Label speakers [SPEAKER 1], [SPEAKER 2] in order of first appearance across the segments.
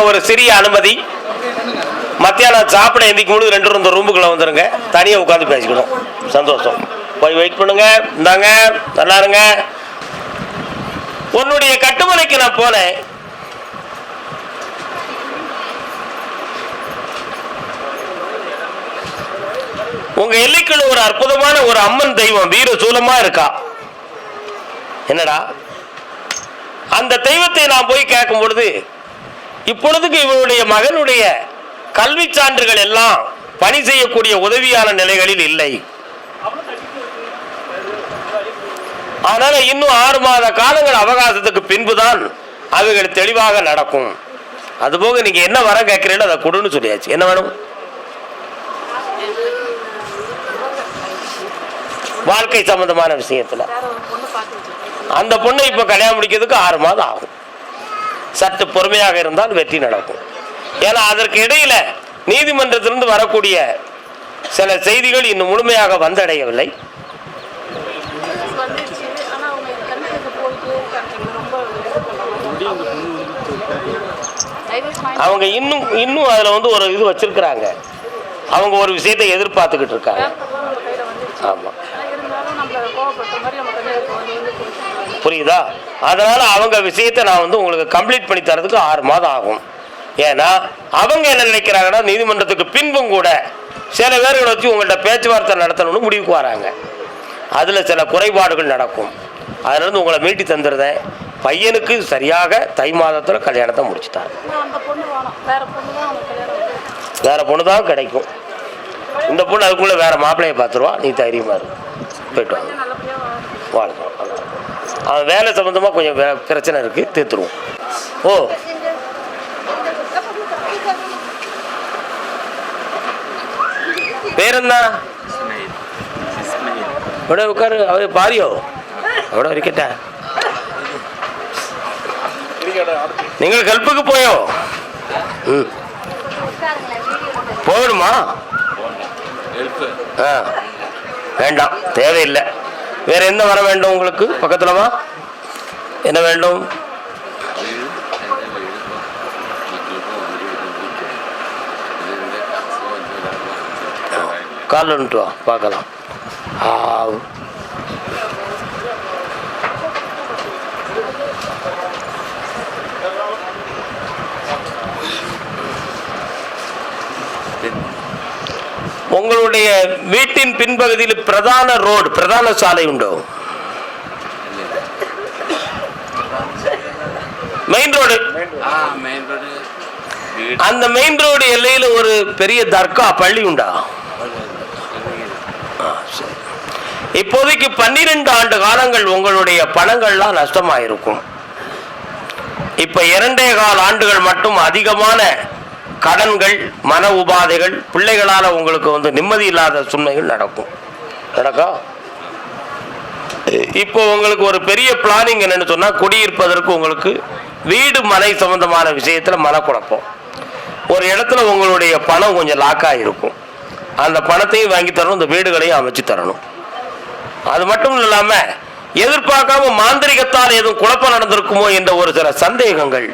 [SPEAKER 1] ஒரு ஒரு சிறிய அனுமதி. மத்தியானம் சாப்பிட எந்திக்கும் பொழுது ரெண்டு ரெண்டு ரூமுக்குள்ள வந்துருங்க. தனியாக உட்காந்து பேசிக்கணும். சந்தோஷம். போய் வெயிட் பண்ணுங்க. இந்தாங்க. நல்லா இருங்க. உன்னுடைய கட்டுமலைக்கு நான் போனேன். உங்க எல்லைக்குள்ள ஒரு அற்புதமான ஒரு அம்மன் தெய்வம் வீர சூலமா இருக்கா? என்னடா? அந்த தெய்வத்தை நான் போய் கேட்கும் பொழுது இப்பொழுதுக்கு இவருடைய மகனுடைய கல்வி சான்றுகள் எல்லாம் பணி செய்யக்கூடிய உதவியான நிலைகளில் இல்லை. அதனால இன்னும் ஆறு மாத காலங்கள் அவகாசத்துக்கு பின்புதான் அவைகள் தெளிவாக நடக்கும். அதுபோக நீங்க என்ன வர கேட்கிறீங்களோ அதை கொடுன்னு சொல்லியாச்சு. என்ன வேணும்? வாழ்க்கை சம்பந்தமான விஷயத்துல. அந்த பொண்ணை இப்ப கல்யாணம் முடிக்கிறதுக்கு ஆறு மாதம் ஆகும். சற்று பொறுமையாக இருந்தால் வெற்றி நடக்கும். ஏன்னா அதற்கு இடையில நீதிமன்றத்திலிருந்து வரக்கூடிய சில செய்திகள் இன்னும் முழுமையாக வந்தடையவில்லை.
[SPEAKER 2] அவங்க
[SPEAKER 1] இன்னும் இன்னும் அதில் வந்து ஒரு இது வச்சிருக்கிறாங்க. அவங்க ஒரு விஷயத்தை எதிர்பார்த்துக்கிட்டு இருக்காங்க.
[SPEAKER 2] ஆமாம்
[SPEAKER 1] புரியுதா? அதனால அவங்க விஷயத்தை நான் வந்து உங்களுக்கு கம்ப்ளீட் பண்ணி தரதுக்கு ஆறு மாதம் ஆகும். ஏன்னா அவங்க என்ன நினைக்கிறாங்கன்னா நீதிமன்றத்துக்கு பின்பும் கூட சில பேர்களை வச்சு உங்கள்கிட்ட பேச்சுவார்த்தை நடத்தணும்னு முடிவுக்கு வராங்க. அதில் சில குறைபாடுகள் நடக்கும். அதுலேருந்து உங்களை மீட்டி தந்துடுறேன். பையனுக்கு சரியாக தை மாதத்தில் கல்யாணத்தை முடிச்சுட்டாங்க
[SPEAKER 2] வேற பொண்ணு தான்
[SPEAKER 1] கிடைக்கும். இந்த பொண்ணு அதுக்குள்ளே வேற மாப்பிள்ளையை பார்த்துருவா. நீ தைரியமா இரு. போயிட்டு வாங்க. வாழ்க்கை வேலை சம்மந்தமாக கொஞ்சம் பிரச்சனை இருக்குது தீர்த்துருவோம் ஓ பேர் என்ன ഇവിടെ ഉക്കാറ് അവർ പാരിയോ അവിടെ ഇരിക്കട്ടെ നിങ്ങൾ ഹെൽപ്പൊക്കെ പോയോ പോകണുമാ ആ വേണ്ട തേവയില്ല வேற என்ன வர வேண்டும் உங்களுக்கு? பக்கத்துலவா என்ன வேண்டும்? கால் வந்துட்டு வா பார்க்கலாம். ஆ உங்களுடைய வீட்டின் பின்பகுதியில் பிரதான ரோடு பிரதான சாலை உண்டோ? மெயின் ரோடு அந்த மெயின் ரோடு எல்லையில ஒரு பெரிய தர்கா பள்ளி உண்டா. இப்போதைக்கு பன்னிரெண்டு ஆண்டு காலங்கள் உங்களுடைய பணங்கள்லாம் நஷ்டமாயிருக்கும். இப்ப இரண்டே கால் ஆண்டுகள் மட்டும் அதிகமான கடன்கள் மன உபாதைகள் பிள்ளைகளால் உங்களுக்கு வந்து நிம்மதி இல்லாத சுமைகள் நடக்கும். நடக்கா? இப்போ உங்களுக்கு ஒரு பெரிய பிளானிங் என்னன்னு சொன்னா குடியிருப்பதற்கு உங்களுக்கு வீடு மனை சம்பந்தமான விஷயத்துல மனக்குழப்பம். ஒரு இடத்துல உங்களுடைய பணம் கொஞ்சம் லாக்காக இருக்கும் அந்த பணத்தையும் வாங்கி தரணும் இந்த வீடுகளையும் அமைச்சு தரணும். அது மட்டும் இல்லாம எதிர்பார்க்காம மாந்திரிகத்தால் எதுவும் குழப்பம் நடந்திருக்குமோ என்ற ஒரு சில சந்தேகங்கள்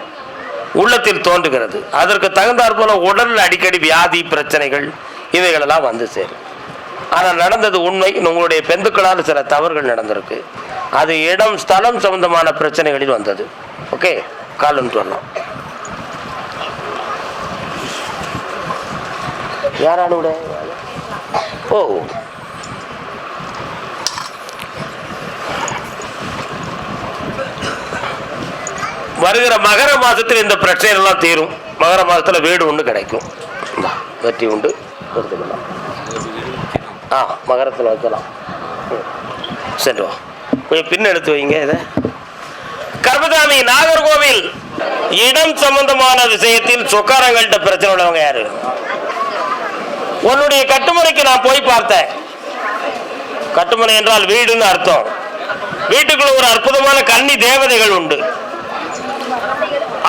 [SPEAKER 1] உள்ளத்தில் தோன்றுகிறது. அதற்கு தகுந்தாற் போல உடல் அடிக்கடி வியாதி பிரச்சனைகள் இவைகளெல்லாம் வந்து சேரும். ஆனால் நடந்தது உண்மை. உங்களுடைய பெந்துக்களால் சில தவறுகள் நடந்திருக்கு. அது இடம் ஸ்தலம் சம்பந்தமான பிரச்சனைகளில் வந்தது. ஓகே? காலம் சொல்லலாம் யாரானோட ஓ. வருகிற மகர மாதத்தில் இந்த பிரச்சனை எல்லாம் தீரும். மகர மாதத்தில் வீடு ஒன்று கிடைக்கும். வெற்றி உண்டு. கொடுத்துக்கலாம் ஆ மகரத்தில் வைக்கலாம். ம். சரி வா. கொஞ்சம் பின் எடுத்து வைங்க இதை. கர்மதாமி நாகர்கோவில் இடம் சம்பந்தமான விஷயத்தில் சொக்காரங்கள்ட்ட பிரச்சனை உள்ளவங்க யாரு? உன்னுடைய கட்டுமுறைக்கு நான் போய் பார்த்தேன். கட்டுமனை என்றால் வீடுன்னு அர்த்தம். வீட்டுக்குள்ள ஒரு அற்புதமான கன்னி தேவதைகள் உண்டு.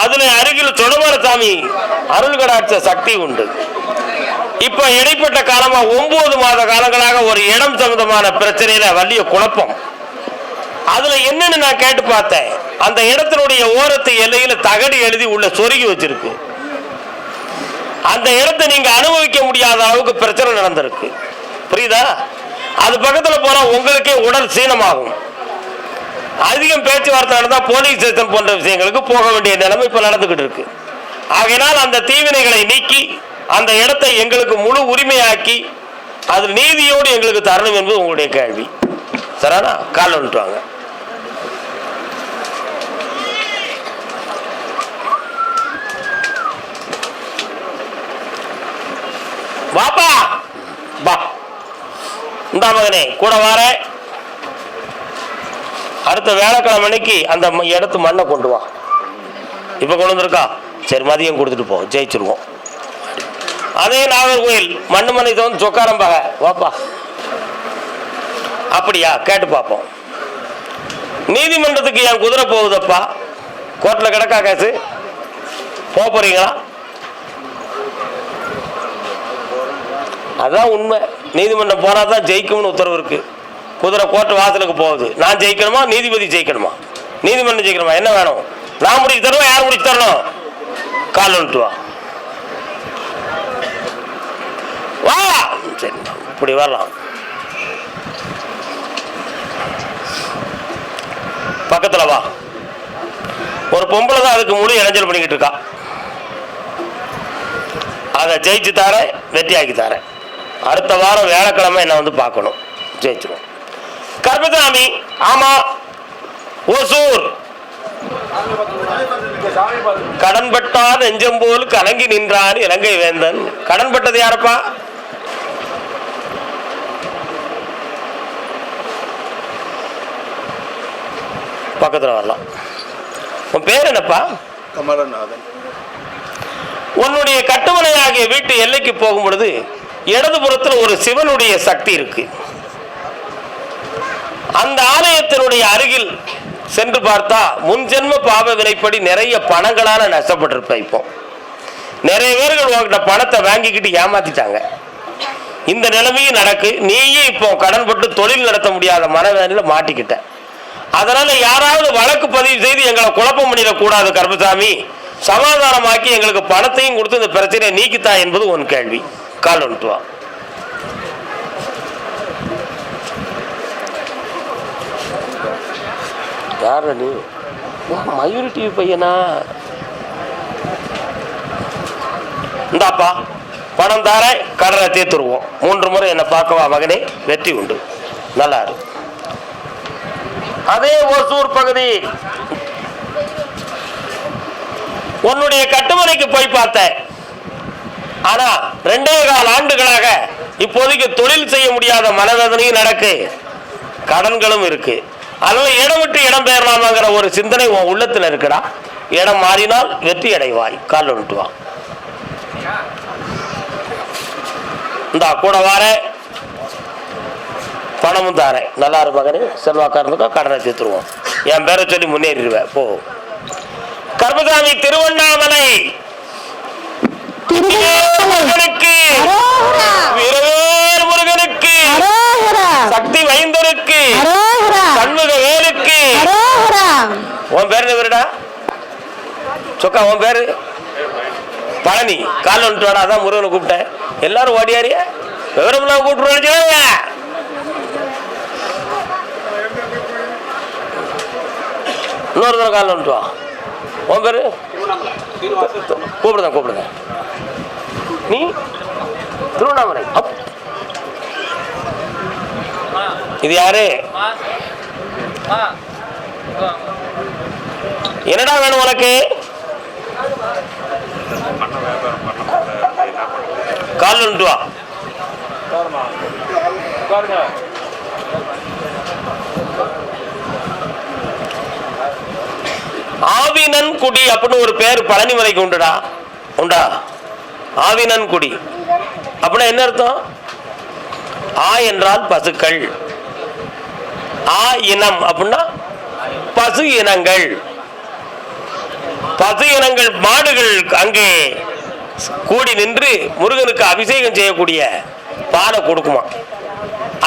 [SPEAKER 1] அதனை அருகில் சொடமர சாமி சக்தி உண்டு. இப்ப இடைப்பட்ட காலமா ஒன்பது மாத காலங்களாக ஒரு இடம் சம்பந்தமான பிரச்சனையில வலிய குழப்பம். அதுல என்னன்னு நான் கேட்டு பார்த்தேன். அந்த இடத்தினுடைய ஓரத்து எல்லையில தகடு எழுதி உள்ள சொருகி வச்சிருக்கு. அந்த இடத்தை நீங்க அனுபவிக்க முடியாத அளவுக்கு பிரச்சனை நடந்திருக்கு. புரியுதா? அது பக்கத்துல போனா உங்களுக்கே உடல் சீனமாகும். அதிகம் பேச்சுவார்த்தை நடந்தால் போலீஸ் ஸ்டேஷன் போன்ற விஷயங்களுக்கு போக வேண்டிய நிலைமை இப்போ நடந்துகிட்டு இருக்கு. ஆகையினால் அந்த தீவினைகளை நீக்கி அந்த இடத்தை எங்களுக்கு முழு உரிமையாக்கி அது நீதியோடு எங்களுக்கு தரணும் என்பது உங்களுடைய கேள்வி. சரானா கால் வந்துட்டு வாங்க. வாப்பா! வா. இந்த மகனே கூட வாரேன். அடுத்த வேலைக்கிழமை அன்னைக்கு அந்த இடத்து மண்ணை கொண்டு வா. இப்போ கொண்டு வந்திருக்கா? சரி மதியம் கொடுத்துட்டு போ. ஜெயிச்சிருவோம். அதே நாகர்கோயில் மண்ணு மனை தோந்து சொக்காரம்பாக வாப்பா. அப்படியா? கேட்டு பார்ப்போம் நீதிமன்றத்துக்கு என் குதிரை போகுதப்பா? கோர்ட்டில் கிடக்கா கேசு? போக போறீங்களா? அதான் உண்மை. நீதிமன்றம் போனா தான் ஜெயிக்கும்னு உத்தரவு இருக்குது குதிரை கோர்ட்டு வாசலுக்கு போகுது. நான் ஜெயிக்கணுமா? நீதிபதி ஜெயிக்கணுமா? நீதிமன்றம் ஜெயிக்கணுமா? என்ன வேணும்? நான் முடிச்சு தரணும்? யார் முடிச்சு தரணும்? கால் வந்துட்டு வா. வா! சரி இப்படி வரலாம். பக்கத்தில் வா. ஒரு பொம்பளை தான் அதுக்கு முழு இடைஞ்சல் பண்ணிக்கிட்டு இருக்கா. அதை ஜெயிச்சு தாரேன் வெற்றியாக்கி தாரேன். அடுத்த வாரம் வேலைக்கிழமை என்ன வந்து பார்க்கணும். ஜெயிச்சிடும் கர்மசாமி ஆமா ஓசூர் கடன்பட்டார் நெஞ்சம் போல் கலங்கி நின்றான் இலங்கை வேந்தன். கடன்பட்டது யாரப்பா? பக்கத்துல வரலாம். உன் பேர் என்னப்பா?
[SPEAKER 3] கமலநாதன்.
[SPEAKER 1] உன்னுடைய கட்டுமனையாகிய வீட்டு எல்லைக்கு போகும் பொழுது இடதுபுறத்தில் ஒரு சிவனுடைய சக்தி இருக்கு. அந்த ஆலயத்தினுடைய அருகில் சென்று பார்த்தா முன் ஜென்ம பாவ விலைப்படி நிறைய பணங்களால நஷ்டப்பட்டிருப்ப இப்போ. நிறைய பேர்கள் உங்ககிட்ட பணத்தை வாங்கிக்கிட்டு ஏமாத்திட்டாங்க. இந்த நிலைமையும் நடக்கு. நீயும் இப்போ கடன்பட்டு தொழில் நடத்த முடியாத மனவேலையில மாட்டிக்கிட்ட. அதனால யாராவது வழக்கு பதிவு செய்து எங்களை குழப்பம் பண்ணிடக்கூடாது கருப்பசாமி. சமாதானமாக்கி எங்களுக்கு பணத்தையும் கொடுத்து இந்த பிரச்சனையை நீக்கித்தா என்பது உன் கேள்வி. கால் ஒன்றுவான் வா யார் நீ மயூரி டிவி பையனா? இந்தாப்பா பணம் தார கடனை தீர்த்துருவோம் மூன்று முறை என்னை பார்க்கவா மகனே? வெற்றி உண்டு. நல்லா இரு. அதே ஒசூர் பகுதி. உன்னுடைய கட்டுமனைக்கு போய் பார்த்தேன். ஆனா ரெண்டே கால் ஆண்டுகளாக இப்போதைக்கு தொழில் செய்ய முடியாத மனவேதனையும் நடக்கு. கடன்களும் இருக்கு. அதனால இடம் விட்டு இடம் பெயரலாமாங்கிற ஒரு சிந்தனை உன் உள்ளத்துல இருக்குடா. இடம் மாறினால் வெற்றி அடைவாய். கால் வா இந்தா கூட வார. பணமும் தாரேன். நல்லா இரு மகனே. செல்வாக்கா இருந்துக்கோ கடனை தீர்த்துருவோம். என் பேரை சொல்லி முன்னேறிடுவேன் போ. கர்மசாமி திருவண்ணாமலை. முருகனுக்கு சக்தி வைந்தனுக்கு
[SPEAKER 4] அரோகரா.
[SPEAKER 1] சண்முக வேலுக்கு. உன் பேர் என்ன பேருடா சொக்கா உன் பேரு? பழனி. கால் வந்துட்டு வாடா அதான் முருகனை கூப்பிட்டேன். எல்லாரும் ஓடியாரியா விவரம்லாம் கூப்பிட்டு இன்னொரு தடவை கால் வந்துட்டு வா. உன் பேரு? கூப்பிடுதேன் கூப்பிடுதேன் நீ? திருவண்ணாமலை. அப். இது யாரு? என்னடா வேணும் உனக்கு? கால் வா. ஆவினன் குடி அப்படின்னு ஒரு பேர் பழனிமலைக்கு உண்டுடா. உண்டா? ஆவினன் குடி. அப்படின்னா என்ன அர்த்தம்? ஆ என்றால் பசுக்கள். ஆ இனம் அப்படின்னா பசு இனங்கள். பசு இனங்கள் மாடுகள் அங்கே கூடி நின்று முருகனுக்கு அபிஷேகம் செய்யக்கூடிய பாலை கொடுக்குமா.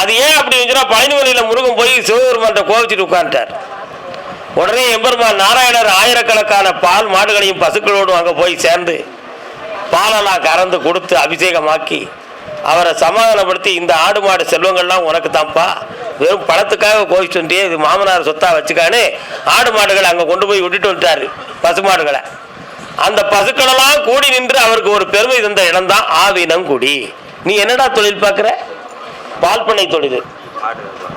[SPEAKER 1] அது ஏன் அப்படி இருந்துச்சுன்னா பழனிமலையில முருகன் போய் சிவபெருமான் கோவிச்சுட்டு உட்கார்ந்துட்டார். உடனே எம்பெருமான் நாராயணர் ஆயிரக்கணக்கான பால் மாடுகளையும் பசுக்களோடும் அங்கே போய் சேர்ந்து பாலெல்லாம் கறந்து கொடுத்து அபிஷேகமாக்கி அவரை சமாதானப்படுத்தி இந்த ஆடு மாடு செல்வங்கள்லாம் உனக்கு தான்ப்பா வெறும் பணத்துக்காக கோவிச்சு இது மாமனார் சொத்தா வச்சுக்கான்னு ஆடு மாடுகளை அங்கே கொண்டு போய் விட்டுட்டு வந்துட்டாரு பசு மாடுகளை. அந்த பசுக்களெல்லாம் கூடி நின்று அவருக்கு ஒரு பெருமை தந்த இடம்தான் ஆவினங்குடி. நீ என்னடா தொழில் பார்க்குற? பால் பண்ணை தொழில்.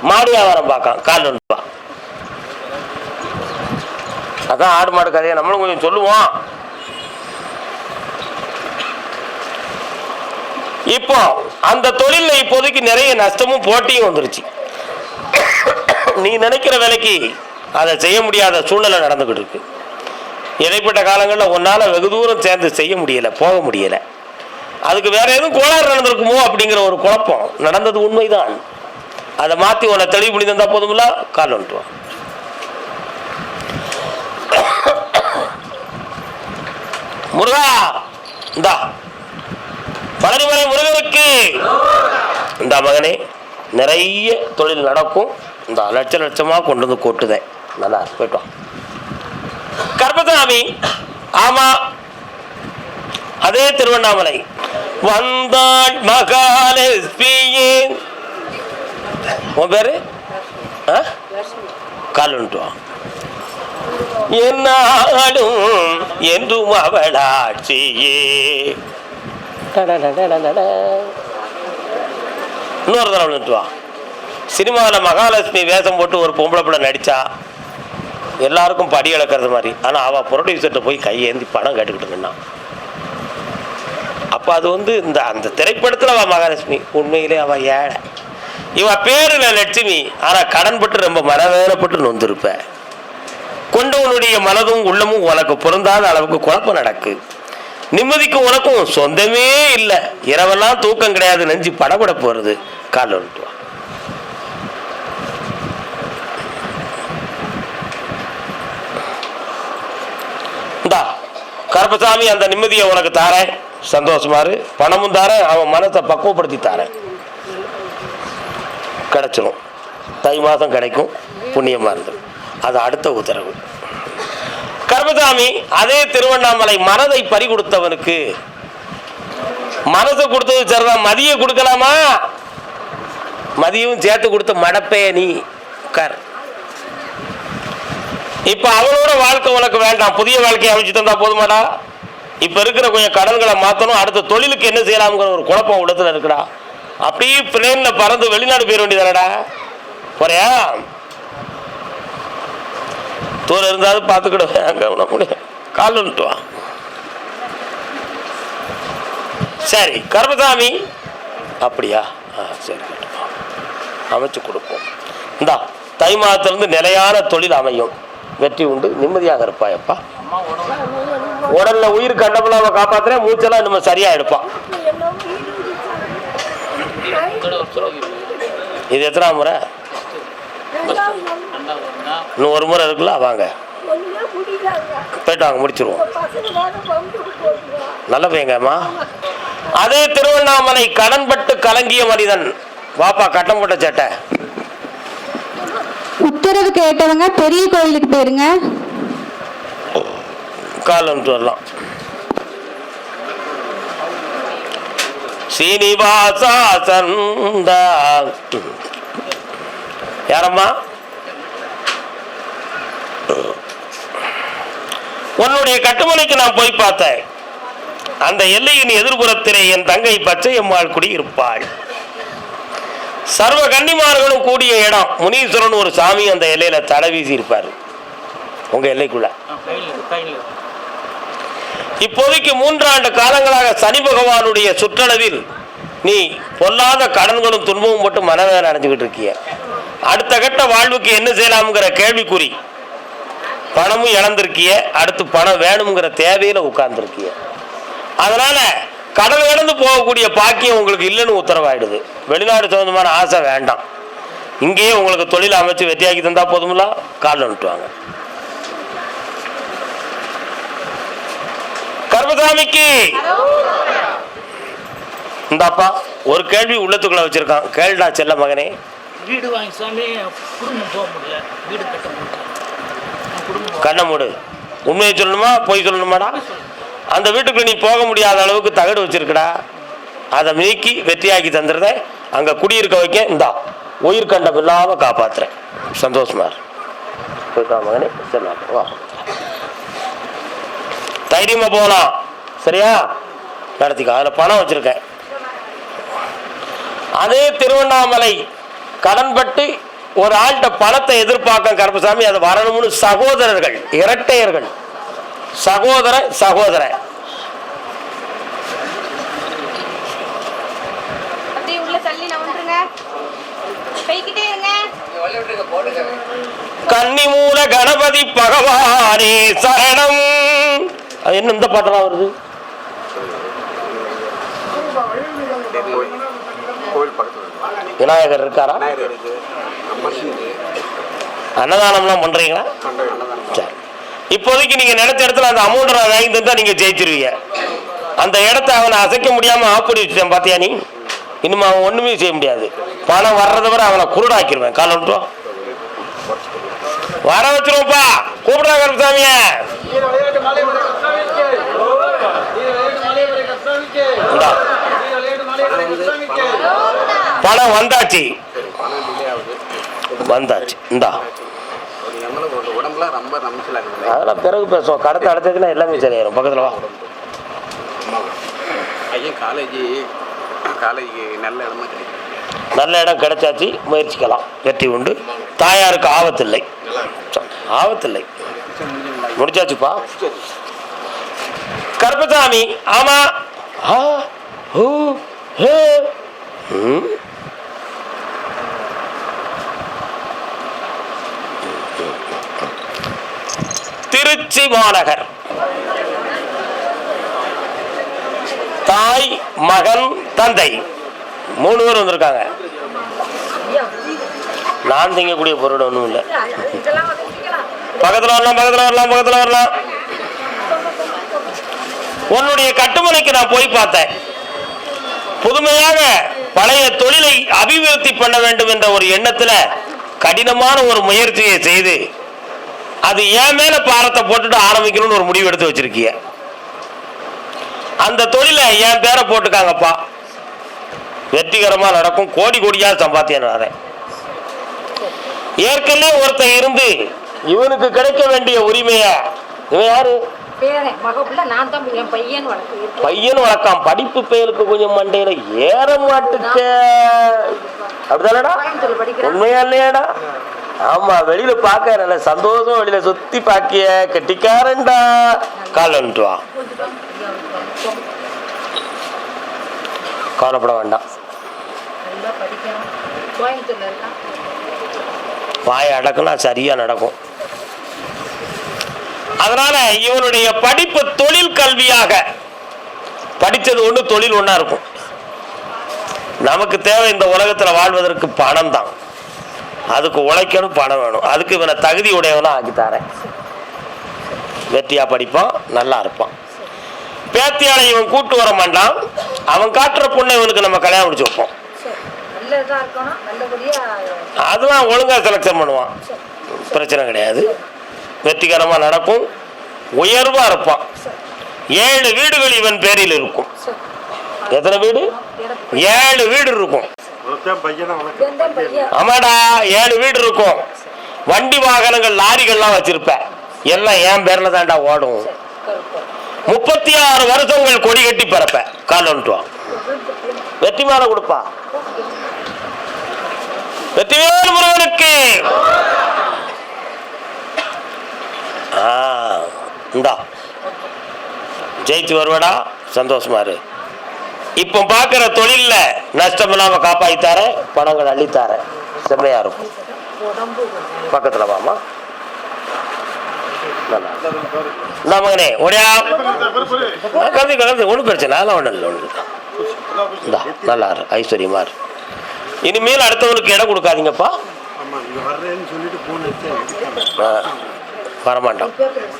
[SPEAKER 1] மாடு வியாபாரம் பார்க்கலாம் கால் நண்பா அதான் ஆடு மாடு கதையை நம்மளும் கொஞ்சம் சொல்லுவோம். இப்போ அந்த தொழிலில் இப்போதைக்கு நிறைய நஷ்டமும் போட்டியும் வந்துருச்சு. நீ நினைக்கிற வேலைக்கு அதை செய்ய முடியாத சூழ்நிலை நடந்துகிட்டு இருக்கு. இடைப்பட்ட காலங்களில் உன்னால் வெகு தூரம் சேர்ந்து செய்ய முடியல போக முடியலை. அதுக்கு வேற எதுவும் கோளாறு நடந்திருக்குமோ அப்படிங்கிற ஒரு குழப்பம் நடந்தது உண்மைதான். அதை மாற்றி உன்னை தெளிவு பண்ணி தந்தால் போதுமில்ல கால் வந்துட்டு முருகா இந்தா. பழனிமலை முருகனுக்கு இந்த மகனே நிறைய தொழில் நடக்கும். இந்த லட்ச லட்சமாக கொண்டு வந்து கொட்டுதேன் நல்லா போயிட்டோம் கர்மசாமி ஆமா. அதே திருவண்ணாமலை. வந்தாள் மகாலட்சுமியே. உன் பேரு? ஆ? கால் வந்துட்டு என்னாலும் என்றும் அவளாட்சியே. இன்னொரு தடவை வந்துட்டு வா. சினிமாவில் மகாலட்சுமி வேஷம் போட்டு ஒரு பொம்பளை பிள்ளை நடித்தா எல்லாருக்கும் படி இழக்கிறது மாதிரி. ஆனால் அவள் ப்ரொடியூசர்கிட்ட போய் கையேந்தி பணம் கேட்டுக்கிட்டு நின்னான் அப்போ அது வந்து இந்த அந்த திரைப்படத்தில் அவள் மகாலட்சுமி. உண்மையிலே அவள் ஏழை. இவ பேரில் லட்சுமி. ஆனால் கடன்பட்டு ரொம்ப மனவேதனைப்பட்டு நொந்திருப்ப. கொண்டவனுடைய மனதும் உள்ளமும் உனக்கு பொருந்தாத அளவுக்கு குழப்பம் நடக்கு. நிம்மதிக்கு உனக்கும் சொந்தமே இல்லை. இரவெல்லாம் தூக்கம் கிடையாது. நெஞ்சு படபட போகிறது கால் வந்துட்டு இந்தா கருப்பசாமி அந்த நிம்மதியை உனக்கு தாரேன். சந்தோஷமா பணமும் தாரேன். அவன் மனத்தை பக்குவப்படுத்தி தாரேன். கிடைச்சிரும். தை மாதம் கிடைக்கும். புண்ணியமாக இருந்தது அது அடுத்த உத்தரவு. கர்மசாமி அதே திருவண்ணாமலை மனதை பறி கொடுத்தவனுக்கு மனசை கொடுத்தது சரிதான். மதியம் கொடுக்கலாமா? மதியம் சேர்த்து கொடுத்த மடப்பே நீ உட்கார் இப்போ அவளோட வாழ்க்கை உனக்கு வேண்டாம். புதிய வாழ்க்கையை அமைச்சு தந்தா போதுமாடா. இப்போ இருக்கிற கொஞ்சம் கடன்களை மாற்றணும் அடுத்த தொழிலுக்கு என்ன செய்யலாம்ங்கிற ஒரு குழப்பம் உள்ளத்துல இருக்குடா. அப்படியே பிளேன்ல பறந்து வெளிநாடு போயிட வேண்டியதானடா. போறியா? தூரம் இருந்தாலும் பார்த்துக்கிடுவேன் அங்கே முடியும் கால் வந்துட்டு வா. சரி கர்மசாமி அப்படியா? ஆ சரி அமைச்சு கொடுப்போம். இந்தா தை மாதத்திலிருந்து நிலையான தொழில் அமையும். வெற்றி உண்டு. நிம்மதியாக இருப்பாயப்பா உடல்ல உயிர் கண்டபலாம காப்பாத்துறேன். மூச்செல்லாம் நம்ம சரியா எடுப்பான். இது எத்தனாம் முறை? இன்னும் ஒரு முறை இருக்குல்ல வாங்க. போயிட்டு வாங்க முடிச்சிருவோம். நல்ல பையங்கம்மா. அதே திருவண்ணாமலை கடன்பட்டு கலங்கிய மனிதன். வாப்பா கட்டம் போட்ட சேட்டை.
[SPEAKER 4] உத்தரவு கேட்டவங்க பெரிய கோயிலுக்கு போயிருங்க.
[SPEAKER 1] கால் வரலாம். சீனிவாசா சந்தா யாரம்மா? உன்னுடைய கட்டுமனைக்கு நான் போய் பார்த்தேன். அந்த எல்லையின் எதிர்புறத்திலே என் தங்கை பச்சையம்மாள் குடியிருப்பாள். சர்வ கன்னிமார்களும் கூடிய இடம். முனீஸ்வரன் ஒரு சாமி அந்த இலையில தடை வீசி இருப்பார் உங்க எல்லைக்குள்ள. இப்போதைக்கு மூன்றாண்டு காலங்களாக சனி பகவானுடைய சுற்றளவில் நீ பொல்லாத கடன்களும் துன்பமும் மட்டும் மனவேதனை அடைஞ்சுக்கிட்டு இருக்கிய. அடுத்த கட்ட வாழ்வுக்கு என்ன செய்யலாம்ங்கிற கேள்விக்குறி பணமும் இழந்திருக்கிய அடுத்து பணம் வேணுங்கிற தேவையில உட்கார்ந்துருக்கிய. அதனால கடல் கடந்து போகக்கூடிய பாக்கியம் உங்களுக்கு இல்லைன்னு உத்தரவாயிடுது. வெளிநாடு சம்பந்தமான ஆசை வேண்டாம். இங்கேயே உங்களுக்கு தொழில் அமைச்சு வெற்றியாக்கி தந்தா போதுமில்ல காலில் விட்டுவாங்க கர்மசாமிக்கு! இந்தாப்பா ஒரு கேள்வி உள்ளத்துக்குள்ள வச்சிருக்கான். கேள்டா செல்ல மகனே.
[SPEAKER 3] வீடு வாங்கி சாமி குடும்பம் போக முடியல. வீடு கட்ட முடியல. நான் குடும்பம்
[SPEAKER 1] கண்ணை மூடு. உண்மையை சொல்லணுமா? பொய் சொல்லணுமாடா? அந்த வீட்டுக்கு நீ போக முடியாத அளவுக்கு தகடு வச்சிருக்கடா. அதை நீக்கி வெற்றியாக்கி தந்துடுறேன் அங்கே குடியிருக்க வைக்க இந்தா உயிர் கண்டம் இல்லாமல் காப்பாத்துறேன். சந்தோஷமா மகனே வா தைரியமா போகலாம் சரியா? நடத்திக்கோ. அதில் பணம் வச்சிருக்கேன். அதே திருவண்ணாமலை கடன்பட்டு ஒரு ஆள்கிட்ட பணத்தை எதிர்பார்க்க கருப்பசாமி அது வரணும்னு சகோதரர்கள் இரட்டையர்கள். சகோதர சகோதர.
[SPEAKER 5] இருங்க.
[SPEAKER 1] கன்னிமூல கணபதி பகவானே சரணம். அது என்ன இந்த பாட்டெல்லாம் வருது? விநாயகர் இருக்காரா? அன்னதானம்லாம் பண்றீங்களா? சரி. இப்போதைக்கு நீங்க நினைச்ச இடத்துல அந்த அமௌண்ட் நான் வாங்கி தந்தா நீங்க ஜெயிச்சிருவீங்க. அந்த இடத்த அவனை அசைக்க முடியாம ஆப்படி வச்சுட்டேன் பாத்தியா நீ? இன்னும் அவன் ஒண்ணுமே செய்ய முடியாது. பணம் வர்றதை வரை அவனை குருடாக்கிடுவேன் கால விட்டு வர வச்சிருவோம்ப்பா. கூப்பிடா கருப்பசாமிய. பணம் வந்தாச்சு. வந்தாச்சு. இந்தா.
[SPEAKER 6] உடம்புல ரொம்ப
[SPEAKER 1] அதெல்லாம் பிறகு பேசுவோம். கடத்தை அடைச்சதுன்னா எல்லாமே சரியாயிரும் பக்கத்துல வா.
[SPEAKER 6] ஐயன் காலேஜ் நல்ல இடமா கிடைக்கும்.
[SPEAKER 1] நல்ல இடம் கிடைச்சாச்சு. முயற்சிக்கலாம். வெற்றி உண்டு. தாயாருக்கு ஆபத்தில்லை. ஆபத்தில்லை. முடிச்சாச்சுப்பா. கருப்பசாமி ஆமா. ஆ, ஹூ, ஹே. ம். திருச்சி மாநகர். தாய் மகன் தந்தை. மூணு பேர் வந்திருக்காங்க. நான் திங்கக்கூடிய பொருள் ஒன்றும் இல்லை. பக்கத்தில் வரலாம் பக்கத்தில் வரலாம் பக்கத்தில் வரலாம். உன்னுடைய கட்டுமனைக்கு நான் போய் பார்த்தேன். புதுமையாக பழைய தொழிலை அபிவிருத்தி பண்ண வேண்டும் என்ற ஒரு எண்ணத்தில் கடினமான ஒரு முயற்சியை செய்து அது என் மேல பாரத்தை போட்டுட்டு ஆரம்பிக்கணும்னு ஒரு முடிவு எடுத்து வச்சிருக்கீங்க அந்த தொழிலை என் பேரை போட்டுக்காங்கப்பா. வெற்றிகரமா நடக்கும். கோடி கோடியா சம்பாத்தியம் வரேன் ஏற்கனவே ஒருத்தன் இருந்து இவனுக்கு கிடைக்க வேண்டிய உரிமைய இவன் யாரு?
[SPEAKER 5] பையன்
[SPEAKER 1] வளர்க்கான். படிப்பு பெயருக்கு கொஞ்சம் மண்டையில ஏற மாட்டுச்ச. அப்படிதானடா? உண்மையா இல்லையாடா? ஆமா வெளியில பார்க்க நல்ல சந்தோஷம் வெளியில சுத்தி பாக்கிய கெட்டிக்காரன்டா. கால் வந்துட்டு கவலைப்பட வேண்டாம்.
[SPEAKER 5] நல்லா
[SPEAKER 1] வாயை அடக்குனா சரியா நடக்கும். அதனால இவனுடைய படிப்பு தொழில் கல்வியாக. படித்தது ஒன்று தொழில் ஒன்றா இருக்கும். நமக்கு தேவை இந்த உலகத்தில் வாழ்வதற்கு பணம் தான் அதுக்கு உழைக்கணும் பணம் வேணும். அதுக்கு இவனை தகுதி உடையவனா ஆக்கித்தாரேன். வெற்றியாக வெற்றியா படிப்பான் நல்லா இருப்பான். பேத்தியால இவன் கூட்டு வர மாட்டான். அவன் காட்டுற பொண்ணை இவனுக்கு நம்ம கல்யாணம் முடிச்சு வைப்போம்.
[SPEAKER 5] அதுதான்
[SPEAKER 1] அதெல்லாம் ஒழுங்கா செலக்ஷன் பண்ணுவான். பிரச்சனை கிடையாது. வெற்றிகரமா நடக்கும். உயர்வா இருப்பான். ஏழு வீடுகள் இவன் பேரில் இருக்கும். எத்தனை வீடு? ஏழு வீடு இருக்கும். ஆமாடா ஏழு வீடு இருக்கும். வண்டி வாகனங்கள் லாரிகள்லாம் வச்சிருப்ப எல்லாம் என் பேர்ல தான்டா ஓடும். முப்பத்தி ஆறு வருஷங்கள் கொடி கட்டி பிறப்ப கால் வந்துட்டு வா வெற்றி மாலை கொடுப்பா. வெற்றிவேல் முருகனுக்கு. ஆ இந்தா. ஜெயிச்சு வருவடா. சந்தோஷமா இரு. இப்போ பார்க்குற தொழிலில் நஷ்டம் இல்லாம காப்பாத்தித்தார பணங்கள் அள்ளித்தார. செம்மையா இருக்கும்.
[SPEAKER 5] உடம்பு
[SPEAKER 1] வாமா நல்லா. இந்தா மகனே ஓடியா. கலந்து கலந்து ஒன்றும் பிரச்சனை அதெல்லாம் ஒன்றும் இல்லை ஒன்றும் இல்லை. இந்தா நல்லா இரு ஐஸ்வர்யமா இரு. இனிமேல் அடுத்தவங்களுக்கு இடம் கொடுக்காதீங்கப்பா. ஆ, வரமாட்டான்.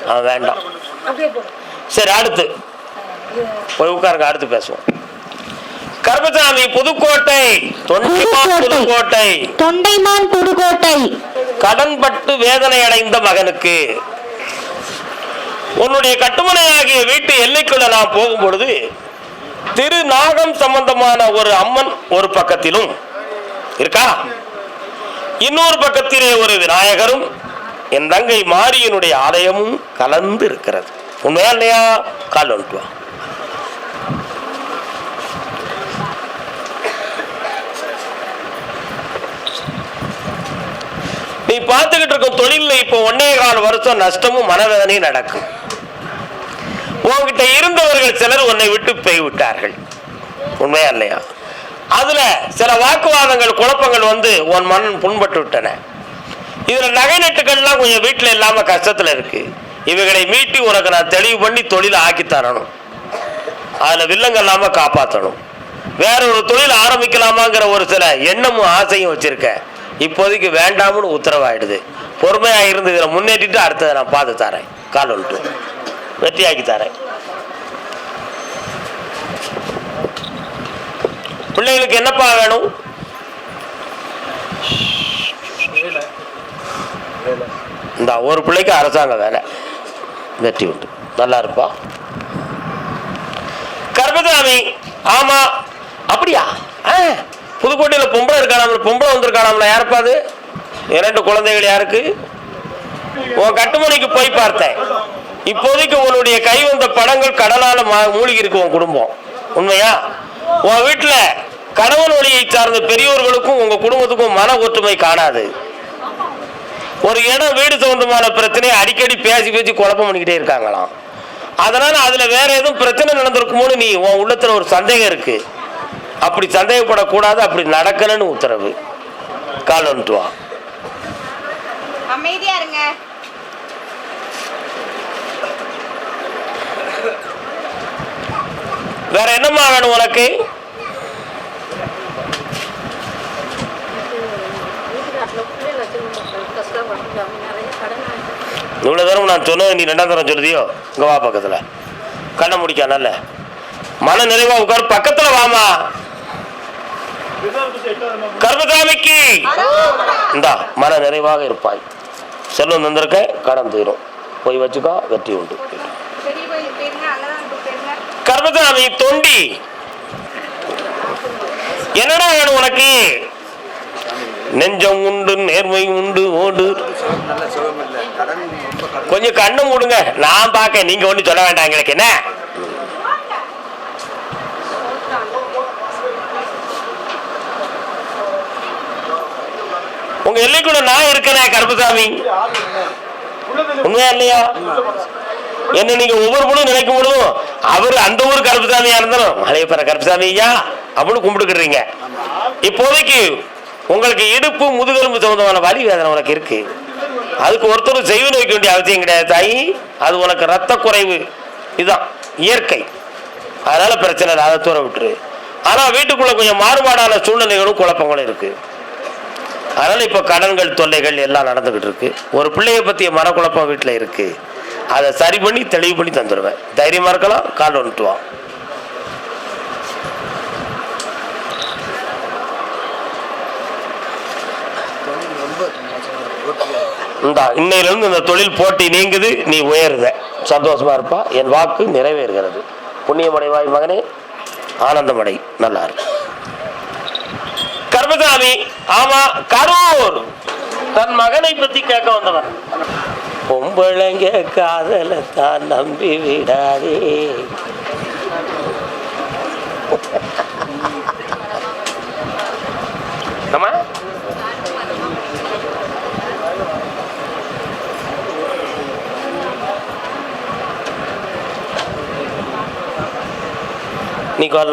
[SPEAKER 1] அவன் வேண்டாம். சரி அடுத்து. போய் உட்காருங்க அடுத்து பேசுவோம். கருப்பசாமி புதுக்கோட்டை. தொண்டிமான் புதுக்கோட்டை.
[SPEAKER 4] தொண்டைமான் புதுக்கோட்டை.
[SPEAKER 1] கடன்பட்டு வேதனை அடைந்த மகனுக்கு. உன்னுடைய கட்டுமனையாகிய வீட்டு எல்லைக்குள்ள நான் போகும் பொழுது திரு நாகம் சம்பந்தமான ஒரு அம்மன் ஒரு பக்கத்திலும் இருக்கா? இன்னொரு பக்கத்திலே ஒரு விநாயகரும் என் தங்கை மாரியனுடைய ஆலயமும் கலந்து இருக்கிறது. உண்மையா இல்லையா? கால் வந்துட்டு நீ பார்த்துக்கிட்டு இருக்க தொழிலில் இப்போ ஒன்னே கால் வருஷம் நஷ்டமும் மனவேதனையும் நடக்கும். உன்கிட்ட இருந்தவர்கள் சிலர் உன்னை விட்டு போய் விட்டார்கள் உண்மையா இல்லையா? அதுல சில வாக்குவாதங்கள் குழப்பங்கள் வந்து உன் மன்னன் புண்பட்டு விட்டன. இதுல நகை நட்டுகள்லாம் கொஞ்சம் வீட்டுல இல்லாம கஷ்டத்துல இருக்கு. இவைகளை மீட்டி உனக்கு நான் தெளிவு பண்ணி தொழிலை ஆக்கி தரணும். அதுல வில்லங்க இல்லாம காப்பாற்றணும் வேற ஒரு தொழில் ஆரம்பிக்கலாமாங்கிற ஒரு சில எண்ணமும் ஆசையும் வச்சிருக்கேன் இப்போதைக்கு வேண்டாம்னு உத்தரவாயிடுது. பொறுமையாக இருந்து இதில் முன்னேற்றிட்டு அடுத்ததை நான் பார்த்து தரேன். கால் வந்துட்டு வெற்றியாக்கி தரேன். பிள்ளைகளுக்கு என்னப்பா வேணும்? இந்த ஒரு பிள்ளைக்கு அரசாங்க வேலை. வெற்றி உண்டு. நல்லா இருப்பா. கர்மசாமி ஆமா. அப்படியா? ஆ, புதுக்கோட்டையில் பொம்பளை இருக்கானாம்ல பொம்பளை வந்திருக்கானாம்ல யாருப்பா அது? இரண்டு குழந்தைகள் யாருக்கு? உன் கட்டுமணிக்கு போய் பார்த்தேன். இப்போதைக்கு உன்னுடைய கை வந்த படங்கள் கடலால மா- மூழ்கி இருக்கு உன் குடும்பம். உண்மையா? உன் வீட்டில் கணவன் வழியை சார்ந்த பெரியோர்களுக்கும் உங்க குடும்பத்துக்கும் மன ஒற்றுமை காணாது. ஒரு இடம் வீடு சம்பந்தமான பிரச்சனையை அடிக்கடி பேசி பேசி குழப்பம் பண்ணிக்கிட்டே இருக்காங்களாம். அதனால அதுல வேற எதுவும் பிரச்சனை நடந்திருக்குமோன்னு நீ உன் உள்ளத்துல ஒரு சந்தேகம் இருக்கு. அப்படி சந்தேகப்படக்கூடாது அப்படி நடக்கணும்னு உத்தரவு. கால் வந்துட்டு வா.
[SPEAKER 5] அமைதியா இருங்க.
[SPEAKER 1] வேற என்னம்மா வேணும் உனக்கு? இவ்வளவு தூரம் நான் சொன்னது நீ ரெண்டாம் தரம் சொல்லுதியோ? இங்க வா பக்கத்துல. கண்ணை முடிக்கா நல்ல. மன நிறைவா உட்கார் பக்கத்துல வாமா. கர்மகாமிக்கு. இந்தா மன நிறைவாக இருப்பாய். செல்வம் தந்திருக்க கடன் தீரும். போய் வச்சுக்கோ வெற்றி உண்டு. கர்மகாமி தொண்டி. என்னடா வேணும் உனக்கு? நெஞ்சம் உண்டு நேர்மை உண்டு ஓடு. கொஞ்சம் கண்ணு மூடுங்க. நான் பார்க்க நீங்க ஒண்ணு சொல்ல வேண்டாம் எங்களுக்கு. என்ன? உங்க எல்லைக்குள்ள நான் இருக்கேன் கருப்பசாமி. உண்மையா இல்லையா? என்ன நீங்க ஒவ்வொரு பொழுதும் நினைக்கும் பொழுதும் அவர் அந்த ஊர் கருப்பசாமியா இருந்தாலும் மலையப்பற கருப்பசாமி ஐயா அப்படின்னு கும்பிட்டுக்கிறீங்க இப்போதைக்கு உங்களுக்கு இடுப்பு முதுகெலும்பு சம்பந்தமான வலி வேதனை உனக்கு இருக்கு. அதுக்கு ஒருத்தர் செய்வு நோய்க்க வேண்டிய அவசியம் கிடையாது தாய். அது உனக்கு ரத்த குறைவு. இதுதான் இயற்கை. அதனால பிரச்சனை இல்லை அதை தூர விட்டுரு. ஆனால் வீட்டுக்குள்ள கொஞ்சம் மாறுபாடான சூழ்நிலைகளும் குழப்பங்களும் இருக்குது அதனால இப்ப கடன்கள் தொல்லைகள் எல்லாம் நடந்துகிட்டு இருக்கு. ஒரு பிள்ளைய பற்றிய மரக்குழப்பம் வீட்டுல இருக்கு. அதை சரி பண்ணி தெளிவு பண்ணி தந்துடுவேன் தைரியமா இருக்கலாம் கால் வந்துட்டு இந்தா இன்னையிலிருந்து இந்த தொழில் போட்டி நீங்குது நீ உயருத. சந்தோஷமா இருப்பா. என் வாக்கு நிறைவேறுகிறது. புண்ணியமடைவாய் மகனே. ஆனந்தமடை. நல்லா இருக்கும் கர்மசாமி ஆமா கரூர். தன் மகனை பத்தி கேட்க வந்தவன் பொம்பளைங்க காதலை தான் நம்பி விடாதே. நம்ம நீ கால்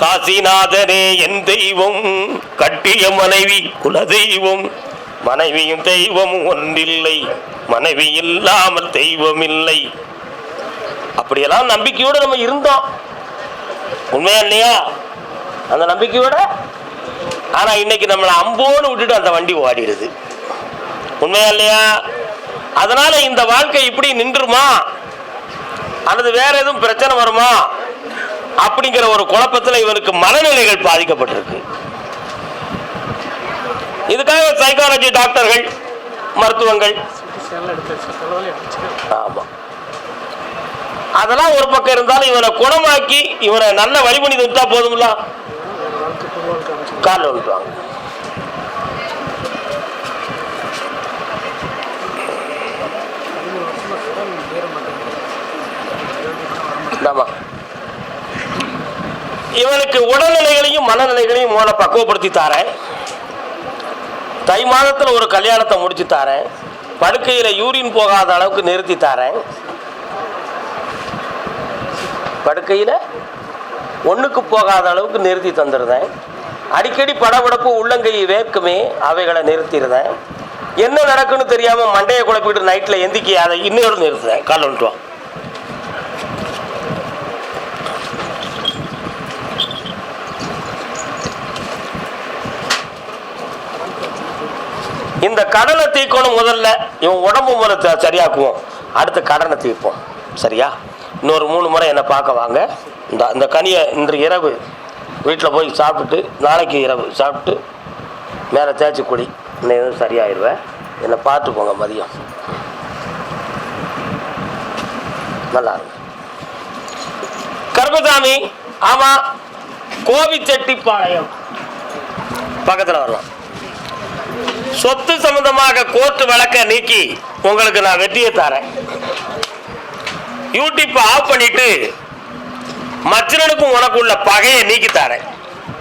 [SPEAKER 1] காசிநாதனே என் தெய்வம் கட்டிய மனைவி குல தெய்வம் மனைவியும் தெய்வம் ஒன்றில்லை மனைவி இல்லாமல் தெய்வம் இல்லை அப்படியெல்லாம் நம்பிக்கையோடு நம்ம இருந்தோம். உண்மையா இல்லையா? அந்த நம்பிக்கையோட? ஆனா இன்னைக்கு நம்மளை அம்போன்னு விட்டுட்டு அந்த வண்டி ஓடிடுது. உண்மையா இல்லையா? அதனால இந்த வாழ்க்கை இப்படி நின்றுமா? அல்லது வேற எதுவும் பிரச்சனை வருமா? அப்படிங்கிற ஒரு குழப்பத்தில் இவனுக்கு மனநிலைகள் பாதிக்கப்பட்டிருக்கு. இதுக்காக சைக்காலஜி டாக்டர்கள் மருத்துவங்கள். ஆமாம் அதெல்லாம் ஒரு பக்கம் இருந்தாலும் இவனை குணமாக்கி இவனை நல்ல வழி பண்ணி விட்டா போதும்ல? காலில் விட்டுவாங்க ஆமா. இவனுக்கு உடல்நிலைகளையும் மனநிலைகளையும் மூல பக்குவப்படுத்தி தாரேன். தை மாதத்தில் ஒரு கல்யாணத்தை முடிச்சு தாரேன். படுக்கையில் யூரின் போகாத அளவுக்கு நிறுத்தி தாரேன். படுக்கையில் ஒன்றுக்கு போகாத அளவுக்கு நிறுத்தி தந்துடுறேன் அடிக்கடி படபடப்பு உள்ளங்கை வேர்க்குமே அவைகளை நிறுத்திடுறேன் என்ன நடக்குன்னு தெரியாமல் மண்டையை குழப்பிட்டு நைட்டில் எந்திக்கி அதை இன்னொரு நிறுத்துறேன் கால் வந்துட்டு இந்த கடனை தீர்க்கணும் முதல்ல இவன் உடம்பு முறை சரியாக்குவோம். அடுத்து கடனை தீர்ப்போம். சரியா? இன்னொரு மூணு முறை என்னை பார்க்க வாங்க. இந்த இந்த கனியை இன்று இரவு வீட்டில் போய் சாப்பிட்டு நாளைக்கு இரவு சாப்பிட்டு மேலே தேய்ச்சி குடி. இன்னும் சரியாயிடுவேன் என்னை பார்த்துக்கோங்க மதியம். நல்லா இருக்கு. கருப்பசாமி ஆமாம் கோபிச்செட்டிப்பாளையம். பக்கத்தில் வரலாம். சொத்து சம்பந்தமாக கோர்ட்டு வழக்க நீக்கி உங்களுக்கு நான் வெற்றியை தரேன். யூடியூப் ஆஃப் பண்ணிட்டு மச்சனனுக்கும் உனக்கு உள்ள பகையை நீக்கி தரேன்.